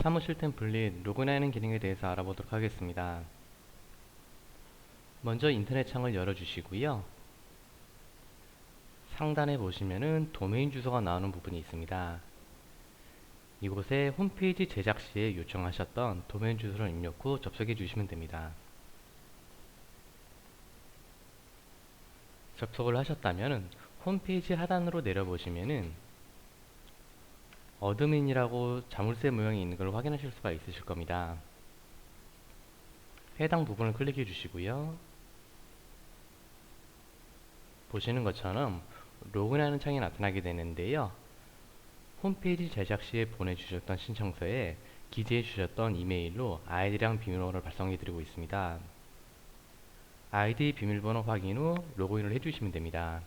사무실 템플릿 로그인하는 기능에 대해서 알아보도록 하겠습니다. 먼저 인터넷 창을 열어주시고요. 상단에 보시면은 도메인 주소가 나오는 부분이 있습니다. 이곳에 홈페이지 제작 시에 요청하셨던 도메인 주소를 입력 후 접속해 주시면 됩니다. 접속을 하셨다면 홈페이지 하단으로 내려보시면은 어드민이라고 자물쇠 모양이 있는 걸 확인하실 수가 있으실 겁니다. 해당 부분을 클릭해 주시고요. 보시는 것처럼 로그인하는 창이 나타나게 되는데요. 홈페이지 제작 시에 보내주셨던 신청서에 기재해 주셨던 이메일로 아이디랑 비밀번호를 발송해 드리고 있습니다. 아이디 비밀번호 확인 후 로그인을 해주시면 됩니다.